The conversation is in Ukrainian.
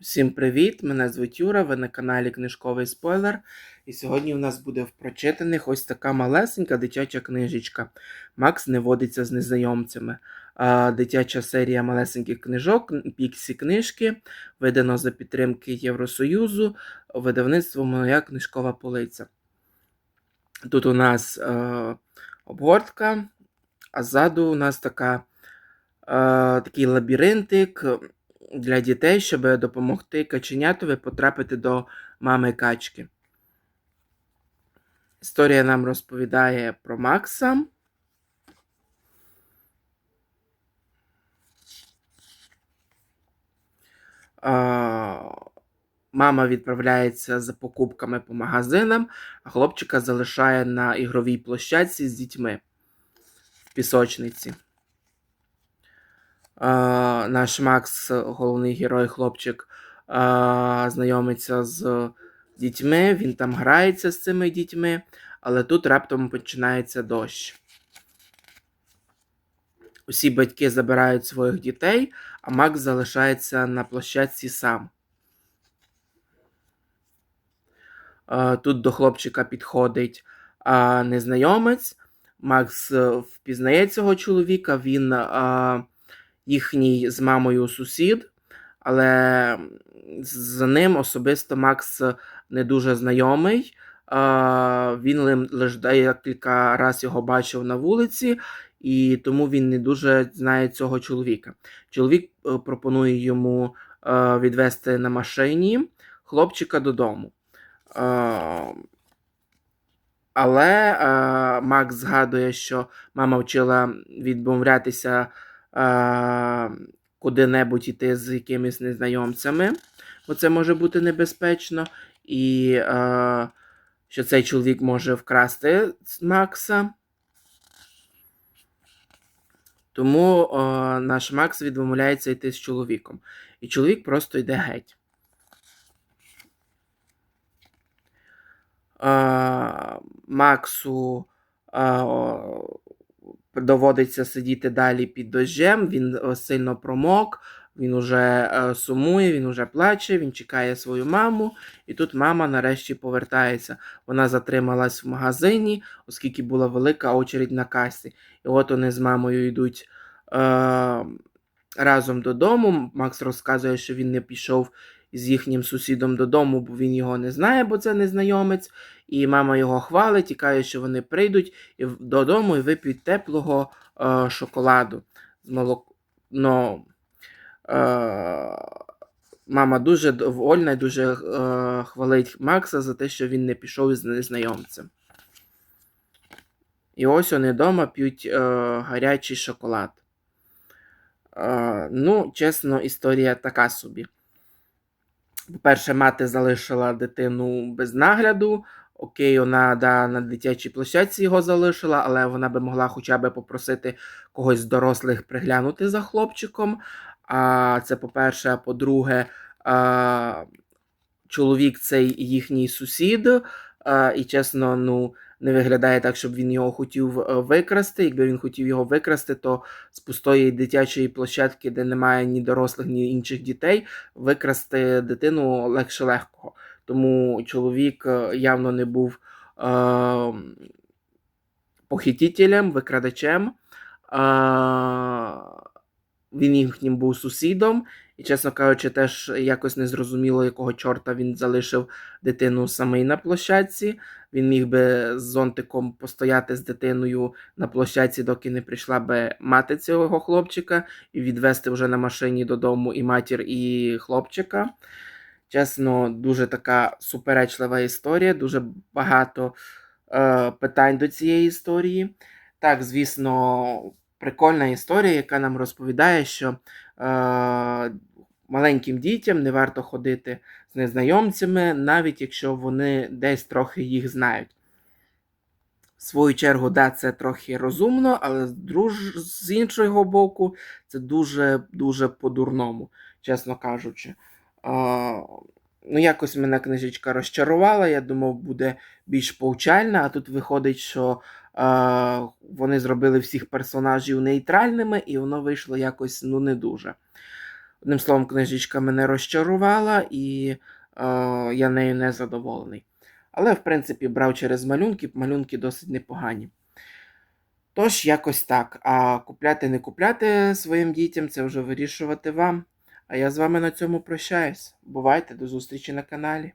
Всім привіт! Мене звуть Юра, ви на каналі Книжковий Спойлер. І сьогодні у нас буде в прочитаних ось така малесенька дитяча книжечка. Макс не водиться з незнайомцями. А, Дитяча серія малесеньких книжок, Піксі книжки, видано за підтримки Євросоюзу, видавництво Моя книжкова полиця. Тут у нас е, обгортка, а ззаду у нас така, е, такий лабіринтик для дітей, щоб допомогти каченятові потрапити до мами качки. Історія нам розповідає про Макса. Мама відправляється за покупками по магазинам, а хлопчика залишає на ігровій площадці з дітьми в пісочниці. Наш Макс, головний герой, хлопчик, знайомиться з дітьми, він там грається з цими дітьми, але тут раптом починається дощ. Усі батьки забирають своїх дітей, а Макс залишається на площадці сам. Тут до хлопчика підходить незнайомець. Макс е, впізнає цього чоловіка, він а, їхній з мамою сусід, але з ним особисто Макс не дуже знайомий. Він лише декілька разів його бачив на вулиці, і тому він не дуже знає цього чоловіка. Чоловік е, пропонує йому е, відвести на машині хлопчика додому. Але е, Макс згадує, що мама вчила відмовлятися куди-небудь іти з якимись незнайомцями, бо це може бути небезпечно, і е, що цей чоловік може вкрасти Макса. Тому е, наш Макс відмовляється йти з чоловіком. І чоловік просто йде геть. Е, Максу е, доводиться сидіти далі під дощем, він е, сильно промок, він уже е, сумує, він уже плаче, він чекає свою маму, і тут мама нарешті повертається. Вона затрималась в магазині, оскільки була велика очередь на касі. І от вони з мамою йдуть е, разом додому. Макс розказує, що він не пішов з їхнім сусідом додому, бо він його не знає, бо це незнайомець. І мама його хвалить і каже, що вони прийдуть додому і вип'ють теплого е, шоколаду з молок... Е, Мама дуже довольна і дуже е, хвалить Макса за те, що він не пішов із незнайомцем. І ось вони вдома п'ють е, гарячий шоколад. Е, ну, чесно, історія така собі. По-перше, мати залишила дитину без нагляду. Окей, вона да, на дитячій площадці його залишила, але вона би могла хоча б попросити когось з дорослих приглянути за хлопчиком. А це по-перше, а по-друге, чоловік цей їхній сусід, а, і чесно, ну. Не виглядає так, щоб він його хотів е, викрасти. Якби він хотів його викрасти, то з пустої дитячої площадки, де немає ні дорослих, ні інших дітей, викрасти дитину легше легкого. Тому чоловік е, явно не був е, похитителем, викрадачем. Е, він їхнім був сусідом, і, чесно кажучи, теж якось незрозуміло, якого чорта він залишив дитину самий на площадці. Він міг би з зонтиком постояти з дитиною на площадці, доки не прийшла би мати цього хлопчика, і відвести вже на машині додому і матір, і хлопчика. Чесно, дуже така суперечлива історія, дуже багато е, питань до цієї історії. Так, звісно, прикольна історія, яка нам розповідає, що е, маленьким дітям не варто ходити з незнайомцями, навіть якщо вони десь трохи їх знають. В свою чергу, да, це трохи розумно, але друж... з іншого боку, це дуже-дуже по-дурному, чесно кажучи. Ну, якось мене книжечка розчарувала. Я думав, буде більш повчальна, а тут виходить, що а, вони зробили всіх персонажів нейтральними, і воно вийшло якось ну, не дуже. Одним словом, книжечка мене розчарувала, і е, я нею не задоволений. Але, в принципі, брав через малюнки, малюнки досить непогані. Тож, якось так. А купляти, не купляти своїм дітям це вже вирішувати вам. А я з вами на цьому прощаюсь. Бувайте, до зустрічі на каналі.